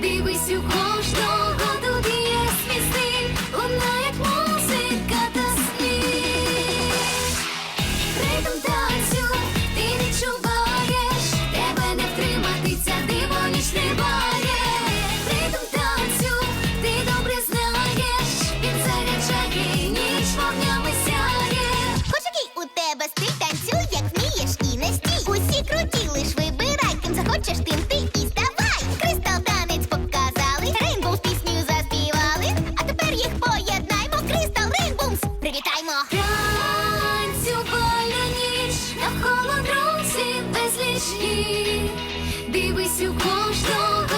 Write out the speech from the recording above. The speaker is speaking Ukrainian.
танцю кожного тут є свій стиль, луна як музика та сміх. Ритм танцю тебе не втримати, ця диво ніч триває. Ритм танцю ти добре знаєш, він заряджає ніч вогнями сяє. Хоч який у тебе стиль як вмієш і не. Усі круті, свічки, дивись у кожного.